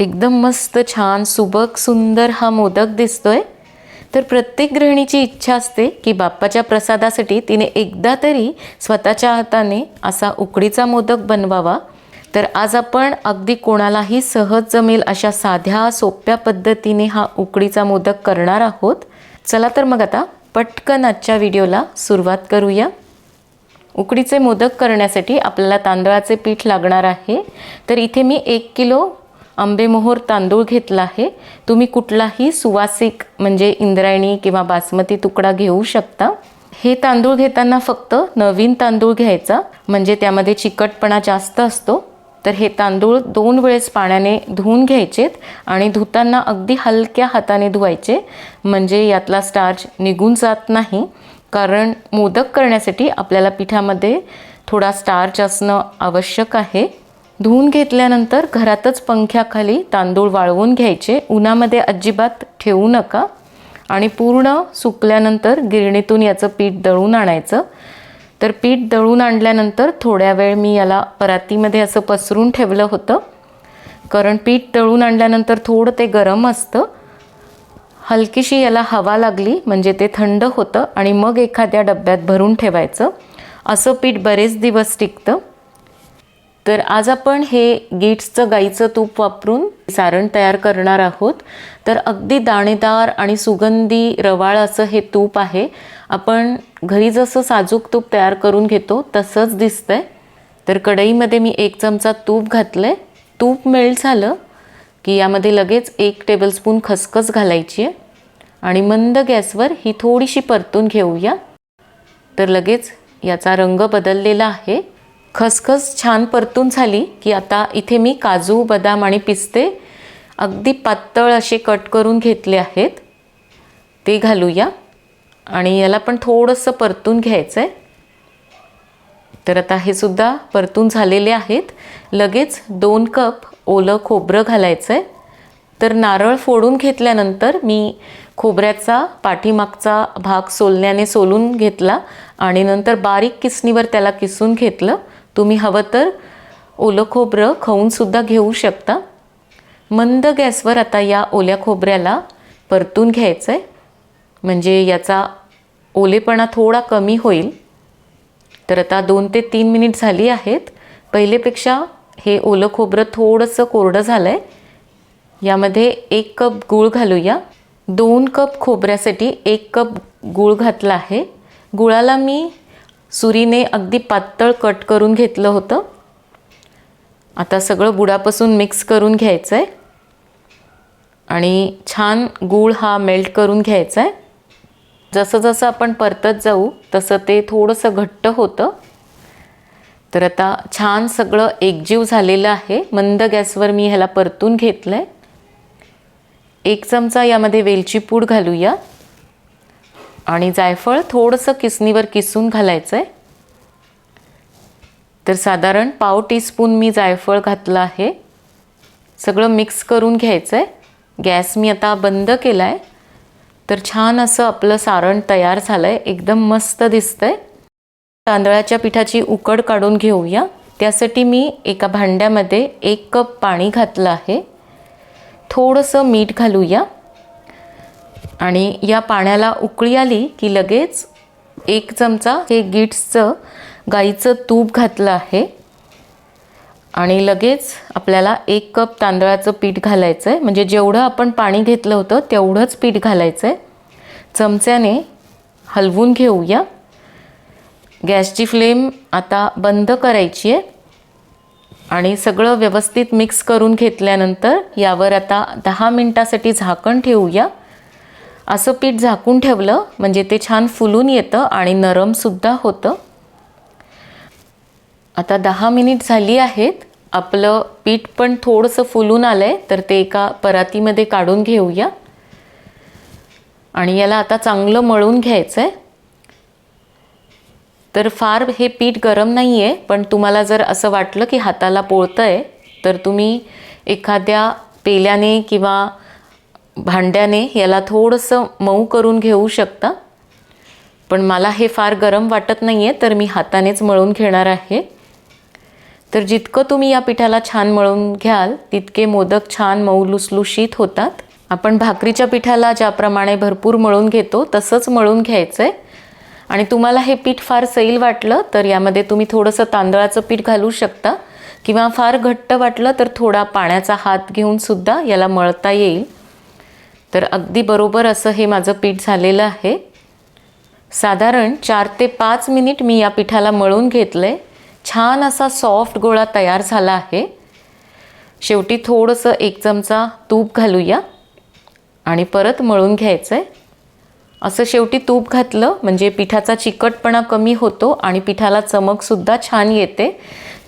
एकदम मस्त छान सुबक सुंदर हा मोदक दिसतोय. तर प्रत्येक गृहिणीची इच्छा असते की बाप्पाच्या प्रसादासाठी तिने एकदा तरी स्वतःच्या हाताने असा उकडीचा मोदक बनवावा. तर आज आपण अगदी कोणालाही सहज जमेल अशा साध्या सोप्या पद्धतीने हा उकडीचा मोदक करणार आहोत. चला तर मग आता पटकन आजच्या व्हिडिओला सुरुवात करूया. उकडीचे मोदक करण्यासाठी आपल्याला तांदळाचे पीठ लागणार आहे. तर इथे मी एक किलो आंबेमोहोर तांदूळ घेतला आहे. तुम्ही कुठलाही सुवासिक म्हणजे इंद्रायणी किंवा बासमती तुकडा घेऊ शकता. हे तांदूळ घेताना फक्त नवीन तांदूळ घ्यायचा म्हणजे त्यामध्ये चिकटपणा जास्त असतो. तर हे तांदूळ दोन वेळेस पाण्याने धुवून घ्यायचेत आणि धुताना अगदी हलक्या हाताने धुवायचे म्हणजे यातला स्टार्च निघून जात नाही. कारण मोदक करण्यासाठी आपल्याला पिठामध्ये थोडा स्टार्च असणं आवश्यक आहे. धुवून घेतल्यानंतर घरातच पंख्याखाली तांदूळ वाळवून घ्यायचे. उन्हामध्ये अजिबात ठेवू नका. आणि पूर्ण सुकल्यानंतर गिरणीतून याचं पीठ दळून आणायचं. तर पीठ दळून आणल्यानंतर थोड्या वेळ मी याला परातीमध्ये असं पसरून ठेवलं होतं. कारण पीठ दळून आणल्यानंतर थोडं ते गरम असतं. हलकीशी याला हवा लागली म्हणजे ते थंड होतं आणि मग एखाद्या डब्यात भरून ठेवायचं. असं पीठ बरेच दिवस टिकतं. तर आज आपण हे गिट्सचं गाईचं तूप वापरून सारण तयार करणार आहोत. तर अगदी दाणेदार आणि सुगंधी रवाळ असं हे तूप आहे. आपण घरी जसं साजूक तूप तयार करून घेतो तसंच दिसतंय. तर कढईमध्ये मी एक चमचा तूप घातलं आहे तूप मेल्ट झालं की यामध्ये लगेच एक टेबलस्पून खसखस घालायची आहे. आणि मंद गॅसवर ही थोडीशी परतून घेऊया. तर लगेच याचा रंग बदललेला आहे. खसखस छान परतून झाली की आता इथे मी काजू बदाम आणि पिस्ते अगदी पातळ असे कट करून घेतले आहेत. ते घालूया. आणि याला पण थोडंसं परतून घ्यायचं आहे तर आता हे सुद्धा परतून झालेले आहेत. लगेच दोन कप ओलं खोबरं घालायचं आहे तर नारळ फोडून घेतल्यानंतर मी खोबऱ्याचा पाठीमागचा भाग सोलण्याने सोलून घेतला आणि नंतर बारीक किसणीवर त्याला किसून घेतलं. तुम्ही हवं तर ओलं खोबरं खाऊनसुद्धा घेऊ शकता. मंद गॅसवर आता या ओल्या खोबऱ्याला परतून घ्यायचं आहे म्हणजे याचा ओलेपणा थोडा कमी होईल. तर आता दोन ते तीन मिनिट झाली आहेत. पहिलेपेक्षा हे ओलं खोबरं थोडंसं कोरडं झालं आहे यामध्ये एक कप गूळ घालूया. दोन कप खोबऱ्यासाठी एक कप गूळ घातला आहे. गुळाला मी सुरीने अगदी पातळ कट करून घेतलं होतं. आता सगळं गुळापासून मिक्स करून घ्यायचं आहे आणि छान गूळ हा मेल्ट करून घ्यायचा आहे जसं जसं आपण परतत जाऊ तसं ते थोडंसं घट्ट होतं. तर आता छान सगळं एकजीव झालेलं आहे. मंद गॅसवर मी ह्याला परतून घेतलं आहे एक चमचा यामध्ये वेलची पूड घालूया. आणि जायफळ थोडंसं किसनीवर किसून घालायचं आहे तर साधारण पाव टीस्पून मी जायफळ घातलं आहे. सगळं मिक्स करून घ्यायचं आहे गॅस मी आता बंद केला आहे तर छान असं आपलं सारण तयार झालं आहे एकदम मस्त दिसतं आहे तांदळाच्या पिठाची उकड काढून घेऊया. त्यासाठी मी एका भांड्यामध्ये एक कप पाणी घातलं आहे. थोडंसं मीठ घालूया. आणि या पाण्याला उकळी आली की लगेच एक चमचा हे गिट्सचं गाईचं तूप घातलं आहे. आणि लगेच आपल्याला एक कप तांदळाचं पीठ घालायचं आहे म्हणजे जेवढं आपण पाणी घेतलं होतं तेवढंच पीठ घालायचं आहे चमच्याने हलवून घेऊया. गॅसची फ्लेम आता बंद करायची आहे. आणि सगळं व्यवस्थित मिक्स करून घेतल्यानंतर यावर आता दहा मिनटासाठी झाकण ठेवूया. असं पीठ झाकून ठेवलं म्हणजे ते छान फुलून येतं आणि नरमसुद्धा होतं. आता दहा मिनिट झाली आहेत. आपलं पीठ पण थोडंसं फुलून आलं आहे तर ते एका परातीमध्ये काढून घेऊया. आणि याला आता चांगलं मळून घ्यायचं आहे तर फार हे पीठ गरम नाही आहे पण तुम्हाला जर असं वाटलं की हाताला पोळतं आहे तर तुम्ही एखाद्या पेल्याने किंवा भांड्याने याला थोडंसं मऊ करून घेऊ शकता. पण मला हे फार गरम वाटत नाही आहे तर मी हातानेच मळून घेणार आहे. तर जितकं तुम्ही या पिठाला छान मळून घ्याल तितके मोदक छान मऊ लुसलुशीत होतात. आपण भाकरीच्या पिठाला ज्याप्रमाणे भरपूर मळून घेतो तसंच मळून घ्यायचं आहे आणि तुम्हाला हे पीठ फार सैल वाटलं तर यामध्ये तुम्ही थोडंसं तांदळाचं पीठ घालू शकता. किंवा फार घट्ट वाटलं तर थोडा पाण्याचा हात घेऊन सुद्धा याला मळता येईल. तर अगदी बरोबर असं हे माझं पीठ झालेलं आहे. साधारण चार ते पाच मिनिट मी या पिठाला मळून घेतलं आहे छान असा सॉफ्ट गोळा तयार झाला आहे. शेवटी थोडंसं एक चमचा तूप घालूया आणि परत मळून घ्यायचं आहे असं शेवटी तूप घातलं म्हणजे पिठाचा चिकटपणा कमी होतो आणि पिठाला चमकसुद्धा छान येते.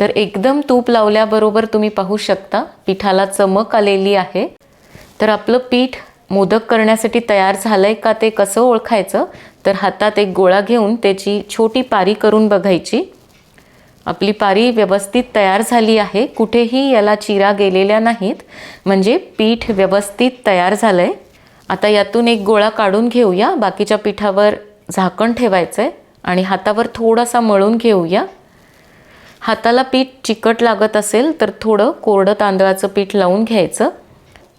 तर एकदम तूप लावल्याबरोबर तुम्ही पाहू शकता पिठाला चमक आलेली आहे. तर आपलं पीठ मोदक करण्यासाठी तयार झालं आहे का ते कसं ओळखायचं? तर हातात एक गोळा घेऊन त्याची छोटी पारी करून बघायची. आपली पारी व्यवस्थित तयार झाली आहे. कुठेही याला चिरा गेलेल्या नाहीत. म्हणजे पीठ व्यवस्थित तयार झालं आहे आता यातून एक गोळा काढून घेऊया. बाकीच्या पिठावर झाकण ठेवायचं आहे आणि हातावर थोडासा मळून घेऊया. हाताला पीठ चिकट लागत असेल तर थोडं कोरडं तांदळाचं पीठ लावून घ्यायचं.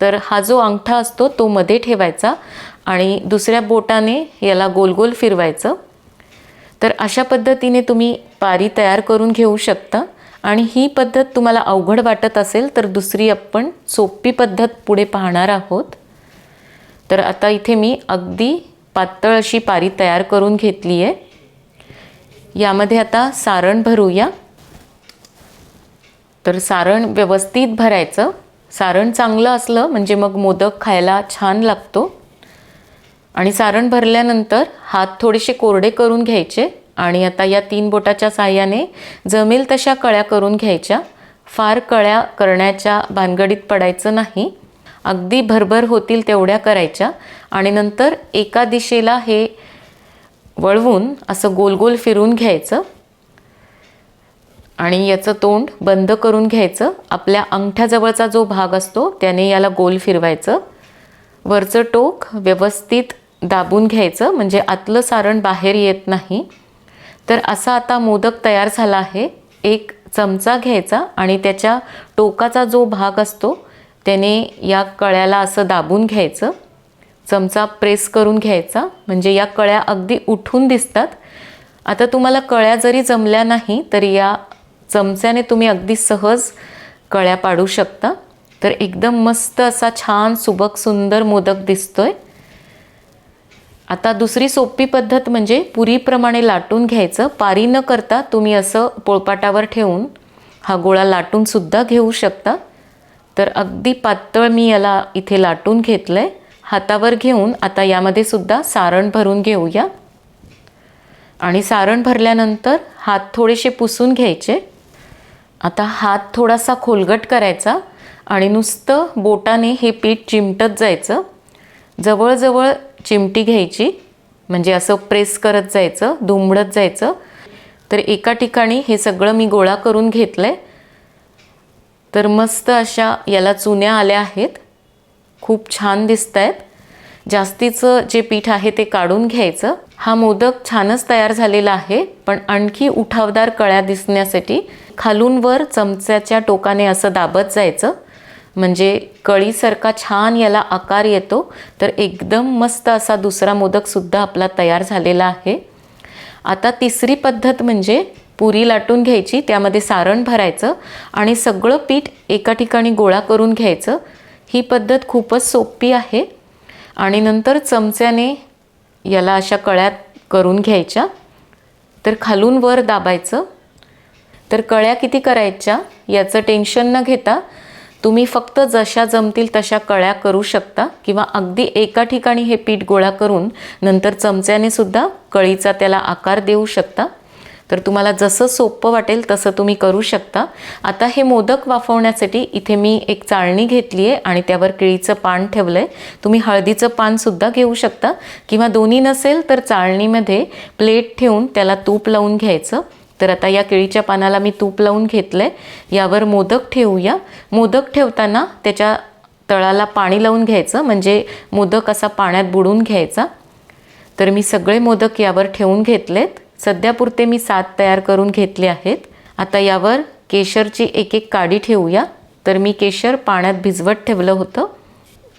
तर हा जो अंगठा असतो तो मध्ये ठेवायचा आणि दुसऱ्या बोटाने याला गोल गोल फिरवायचं. तर अशा पद्धतीने तुम्ही पारी तयार करून घेऊ शकता आणि ही पद्धत तुम्हाला अवघड वाटत असेल तर दुसरी आपण सोपी पद्धत पुढे पाहणार आहोत. तर आता इथे मी अगदी पातळ अशी पारी तयार करून घेतली आहे. यामध्ये आता सारण भरूया. तर सारण व्यवस्थित भरायचं. सारण चांगलं असलं म्हणजे मग मोदक खायला छान लागतो. आणि सारण भरल्यानंतर हात थोडेसे कोरडे करून घ्यायचे आणि आता या तीन बोटाच्या साह्याने जमेल तशा कळ्या करून घ्यायच्या. फार कळ्या करण्याच्या भानगडीत पडायचं नाही. अगदी भरभर होतील तेवढ्या करायच्या आणि नंतर एका दिशेला हे वळवून असं गोल गोल फिरून घ्यायचं. आणि याचं तोंड बंद करून घ्यायचं. आपल्या अंगठ्याजवळचा जो भाग असतो त्याने याला गोल फिरवायचं. वरचं टोक व्यवस्थित दाबून घ्यायचं म्हणजे आतलं सारण बाहेर येत नाही. तर असा आता मोदक तयार झाला आहे. एक चमचा घ्यायचा आणि त्याच्या टोकाचा जो भाग असतो त्याने या कळ्याला असं दाबून घ्यायचं. चमचा प्रेस करून घ्यायचा म्हणजे या कळ्या अगदी उठून दिसतात. आता तुम्हाला कळ्या जरी जमल्या नाही तरी या चमच्याने तुम्ही अगदी सहज कळ्या पाडू शकता. तर एकदम मस्त असा छान सुबक सुंदर मोदक दिसतोय. आता दुसरी सोपी पद्धत म्हणजे पुरीप्रमाणे लाटून घ्यायचं. पारी न करता तुम्ही असं पोळपाटावर ठेवून हा गोळा लाटूनसुद्धा घेऊ शकता. तर अगदी पातळ मी याला इथे लाटून घेतलं आहे हातावर घेऊन आता यामध्ये सुद्धा सारण भरून घेऊया. आणि सारण भरल्यानंतर हात थोडेसे पुसून घ्यायचे. आता हात थोडासा खोलगट करायचा आणि नुसतं बोटाने हे पीठ चिमटत जायचं. जवळजवळ चिमटी घ्यायची म्हणजे असं प्रेस करत जायचं धुमडत जायचं. तर एका ठिकाणी हे सगळं मी गोळा करून घेतलं आहे तर मस्त अशा याला चुन्या आल्या आहेत. खूप छान दिसत आहेत जास्तीचं जे पीठ आहे ते काढून घ्यायचं. हा मोदक छानच तयार झालेला आहे पण आणखी उठावदार कळ्या दिसण्यासाठी खालून वर चमच्याच्या टोकाने असं दाबत जायचं. म्हणजे कळीसारखा छान याला आकार येतो तर एकदम मस्त असा दुसरा मोदकसुद्धा आपला तयार झालेला आहे. आता तिसरी पद्धत म्हणजे पुरी लाटून घ्यायची त्यामध्ये सारण भरायचं आणि सगळं पीठ एका ठिकाणी गोळा करून घ्यायचं. ही पद्धत खूपच सोपी आहे. आणि नंतर चमच्याने याला अशा कळ्यात करून घ्यायच्या. तर खालून वर दाबायचं. तर कळ्या किती करायच्या याचं टेन्शन न घेता तुम्ही फक्त जशा जमतील तशा कळ्या करू शकता किंवा अगदी एका ठिकाणी हे पीठ गोळा करून नंतर चमच्याने सुद्धा कळीचा त्याला आकार देऊ शकता. तर तुम्हाला जसं सोपं वाटेल तसं तुम्ही करू शकता. आता हे मोदक वाफवण्यासाठी इथे मी एक चाळणी घेतली आहे आणि त्यावर केळीचं पान ठेवलं आहे तुम्ही हळदीचं पानसुद्धा घेऊ शकता. किंवा दोन्ही नसेल तर चाळणीमध्ये प्लेट ठेवून त्याला तूप लावून घ्यायचं. तर आता या केळीच्या पानाला मी तूप लावून घेतलं आहे यावर मोदक ठेवूया. मोदक ठेवताना त्याच्या तळाला पाणी लावून घ्यायचं. म्हणजे मोदक असा पाण्यात बुडून घ्यायचा. तर मी सगळे मोदक यावर ठेवून घेतलेत. सध्यापुरते मी सात तयार करून घेतले आहेत. आता यावर केशरची एक एक काडी ठेवूया. तर मी केशर पाण्यात भिजवत ठेवलं होतं.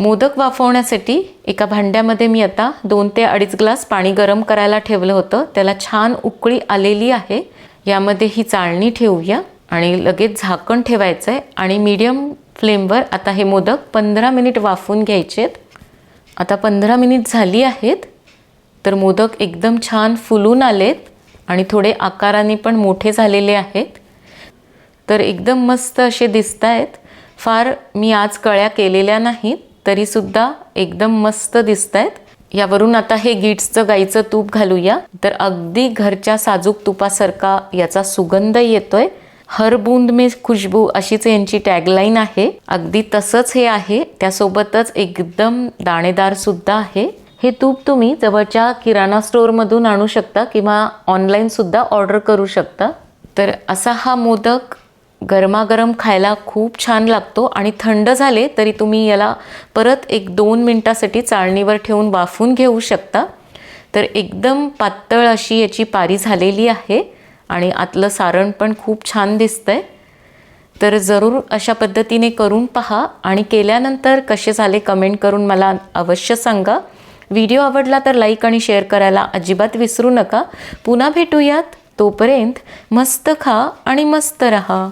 मोदक वाफवण्यासाठी एका भांड्यामध्ये मी आता दोन ते अडीच ग्लास पाणी गरम करायला ठेवलं होतं. त्याला छान उकळी आलेली आहे. यामध्ये ही चाळणी ठेवूया आणि लगेच झाकण ठेवायचं आहे आणि मीडियम फ्लेमवर आता हे मोदक पंधरा मिनिट वाफवून घ्यायचे आहेत आता पंधरा मिनिट झाली आहेत. तर मोदक एकदम छान फुलून आलेत. आणि थोडे आकाराने पण मोठे झालेले आहेत. तर एकदम मस्त असे दिसत आहेत फार मी आज कळ्या केलेल्या नाहीत तरीसुद्धा एकदम मस्त दिसत आहेत यावरून आता हे गिट्सचं गाईचं तूप घालूया. तर अगदी घरच्या साजूक तुपासारखा याचा सुगंध येतोय. हर बूंद में खुशबू अशीच यांची टॅगलाईन आहे. अगदी तसंच हे आहे. त्यासोबतच एकदम दाणेदार सुद्धा आहे. हे तूप तुम्ही जवळच्या किराणा स्टोअरमधून आणू शकता किंवा ऑनलाईनसुद्धा ऑर्डर करू शकता. तर असा हा मोदक गरमागरम खायला खूप छान लागतो आणि थंड झाले तरी तुम्ही याला परत एक दोन मिनटासाठी चाळणीवर ठेवून वाफून घेऊ शकता. तर एकदम पातळ अशी याची पारी झालेली आहे आणि आतलं सारण पण खूप छान दिसतंय. तर जरूर अशा पद्धतीने करून पहा आणि केल्यानंतर कसे झाले कमेंट करून मला अवश्य सांगा. व्हिडिओ आवडला तर लाईक आणि शेअर करायला अजिबात विसरू नका. पुन्हा भेटूयात. तोपर्यंत मस्त खा आणि मस्त रहा.